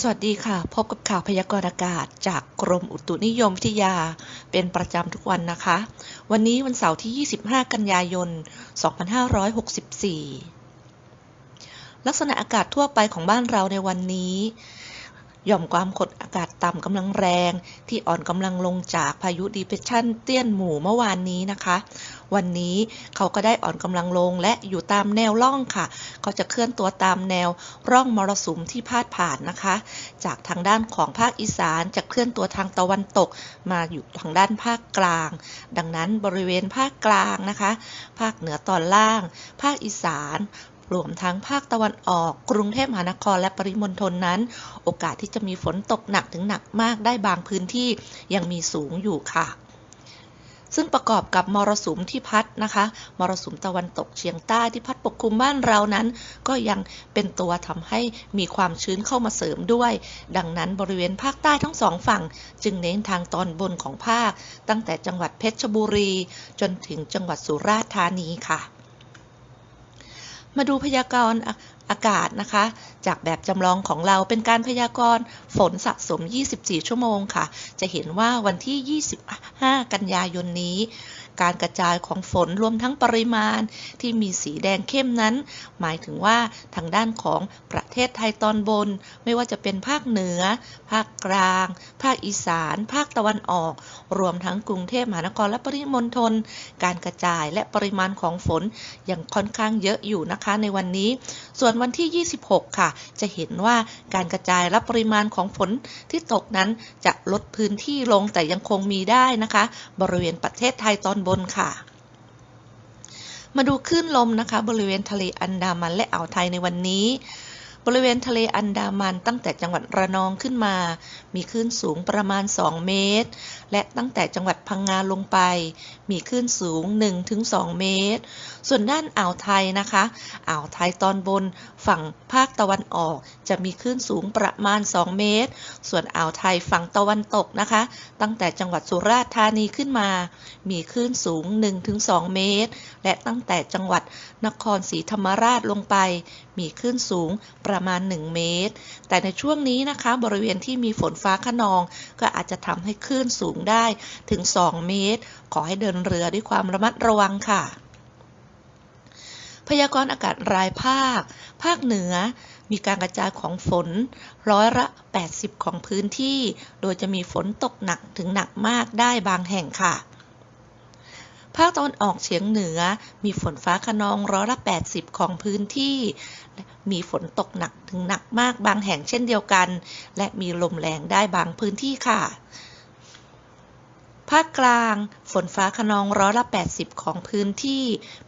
สวัสดีค่ะ พบกับข่าวพยากรณ์อากาศ จากกรมอุตุนิยมวิทยา เป็นประจำทุกวันนะคะ วันนี้วันเสาร์ที่ 25 กันยายน 2564 ลักษณะอากาศทั่วไปของบ้านเราในวันนี้ ย่อมความกดอากาศต่ำกำลังแรง ที่อ่อนกำลังลงจากพายุดีเพรสชันเตี้ยนหมู่เมื่อวานนี้นะคะ วันนี้เขาก็ได้อ่อนกำลังลงและอยู่ตามแนวร่องค่ะก็จะเคลื่อนตัวตามแนวร่องมรสุมที่พาดผ่านนะคะ จากทางด้านของภาคอีสานจะเคลื่อนตัวทางตะวันตก มาอยู่ทางด้านภาคกลาง ดังนั้นบริเวณภาคกลางนะคะ ภาคเหนือตอนล่าง ภาคอีสาน รวมทั้งภาคตะวันออก กรุงเทพมหานครและปริมณฑลนั้น โอกาสที่จะมีฝนตกหนักถึงหนักมากได้บางพื้นที่ยังมีสูงอยู่ค่ะซึ่งประกอบกับมรสุมที่พัดนะคะ มรสุมตะวันตกเฉียงใต้ที่พัดปกคลุมบ้านเรานั้น ก็ยังเป็นตัวทำให้มีความชื้นเข้ามาเสริมด้วย ดังนั้นบริเวณภาคใต้ทั้งสองฝั่ง จึงเน้นทางตอนบนของภาค ตั้งแต่จังหวัดเพชรบุรี จนถึงจังหวัดสุราษฎร์ธานีค่ะ มาดูพยากรณ์อากาศนะคะ จากแบบจำลองของเราเป็นการพยากรณ์ฝนสะสม 24 ชั่วโมงค่ะ จะเห็นว่าวันที่ 25 กันยายนนี้ การกระจายของฝนรวมทั้งปริมาณที่มีสีแดงเข้มนั้น หมายถึงว่าทางด้านของประเทศไทยตอนบน ไม่ว่าจะเป็นภาคเหนือ ภาคกลาง ภาคอีสาน ภาคตะวันออก รวมทั้งกรุงเทพมหานครและปริมณฑลการกระจายและปริมาณของฝนยังค่อนข้างเยอะอยู่นะคะในวันนี้ ส่วนวันที่ 26 ค่ะ จะเห็นว่าการกระจายและปริมาณของฝนที่ตกนั้นจะลดพื้นที่ลงแต่ยังคงมีได้นะคะ บริเวณประเทศไทยตอนบนค่ะ มาดูคลื่นลมนะคะ บริเวณทะเลอันดามันและอ่าวไทยในวันนี้ บริเวณทะเลอันดามันตั้งแต่จังหวัดระนองขึ้นมา มีคลื่นสูงประมาณ 2 เมตร และตั้งแต่จังหวัดพังงาลงไป มีคลื่นสูง 1-2 เมตร ส่วนด้านอ่าวไทยนะคะ อ่าวไทยตอนบนฝั่งภาคตะวันออก จะมีคลื่นสูงประมาณ 2 เมตร ส่วนอ่าวไทยฝั่งตะวันตกนะคะ ตั้งแต่จังหวัดสุราษฎร์ธานีขึ้นมา มีคลื่นสูง 1-2 เมตร และตั้งแต่จังหวัดนครศรีธรรมราชลงไปมีคลื่นสูงประมาณ 1 เมตร แต่ในช่วงนี้นะคะ บริเวณที่มีฝนฟ้าขนอง ก็อาจจะทำให้คลื่นสูงได้ถึง 2 เมตร ขอให้เดินเรือด้วยความระมัดระวังค่ะ พยากรณ์อากาศรายภาค ภาคเหนือมีการกระจายของฝนร้อยละ 80 ของพื้นที่ โดยจะมีฝนตกหนักถึงหนักมากได้บางแห่งค่ะ ภาคตะวันออกเฉียงเหนือ มีฝนฟ้าขนองร้อยละ 80 ของพื้นที่ มีฝนตกหนักถึงหนักมากบางแห่งเช่นเดียวกัน และมีลมแรงได้บางพื้นที่ค่ะ ภาคกลาง ฝนฟ้าขนองร้อยละ 80 ของพื้นที่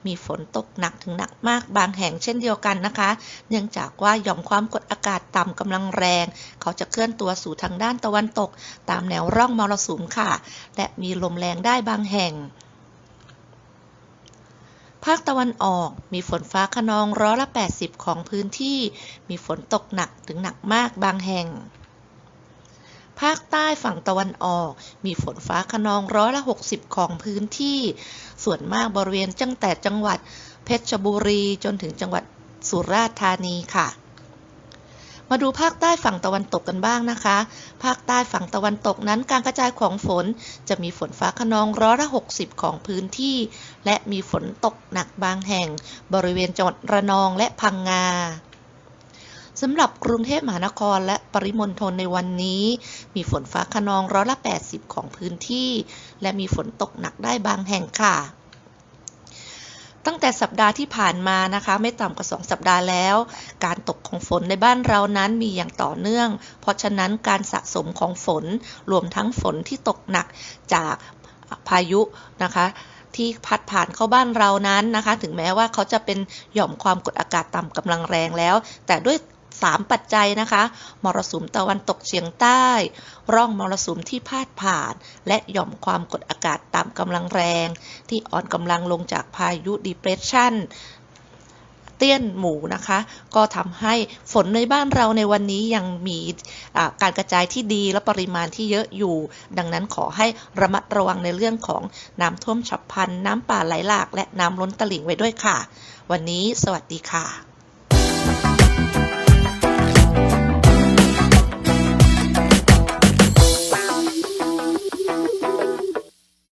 มีฝนตกหนักถึงหนักมากบางแห่งเช่นเดียวกันนะคะ เนื่องจากว่าหย่อมความกดอากาศต่ำกำลังแรง เขาจะเคลื่อนตัวสู่ทางด้านตะวันตก ตามแนวร่องมรสุมค่ะ และมีลมแรงได้บางแห่ง ภาคตะวันออกมีฝนฟ้าขนองร้อยละ 80 ของพื้นที่ มีฝนตกหนักถึงหนักมากบางแห่ง ภาคใต้ฝั่งตะวันออก มีฝนฟ้าขนองร้อยละ 60 ของพื้นที่ ส่วนมากบริเวณจังแต่จังหวัด เพชรบุรีจนถึงจังหวัดสุราษฎร์ธานีค่ะ มาดูภาคใต้ฝั่งตะวันตกกันบ้างนะคะ ภาคใต้ฝั่งตะวันตกนั้นการกระจายของฝนจะมีฝนฟ้าขนองร้อยละ 60 ของพื้นที่ และมีฝนตกหนักบางแห่ง บริเวณจังหวัดระนองและพังงาสำหรับกรุงเทพมหานครและปริมณฑลในวันนี้ มีฝนฟ้าขนองร้อยละ 80 ของพื้นที่ และมีฝนตกหนักได้บางแห่งค่ะ ตั้งแต่สัปดาห์ที่ผ่านมานะคะ ไม่ต่ำกว่า 2 สัปดาห์แล้ว การตกของฝนในบ้านเรานั้นมีอย่างต่อเนื่อง เพราะฉะนั้นการสะสมของฝนรวมทั้งฝนที่ตกหนักจากพายุนะคะที่พัดผ่านเข้าบ้านเรานั้นนะคะ ถึงแม้ว่าเขาจะเป็นหย่อมความกดอากาศต่ำกำลังแรงแล้ว แต่ด้วย 3 ปัจจัยนะคะ มรสุมตะวันตกเฉียงใต้ ร่องมรสุมที่พาดผ่าน และหย่อมความกดอากาศต่ำกำลังแรง ที่อ่อนกำลังลงจากพายุดีเพรสชันเตี้ยนหมูนะคะ ก็ทำให้ฝนในบ้านเราในวันนี้ยังมีการกระจายที่ดีและปริมาณที่เยอะอยู่ ดังนั้นขอให้ระมัดระวังในเรื่องของน้ำท่วมฉับพลัน น้ำป่าไหลหลาก และน้ำล้นตลิ่งไว้ด้วยค่ะ วันนี้สวัสดีค่ะ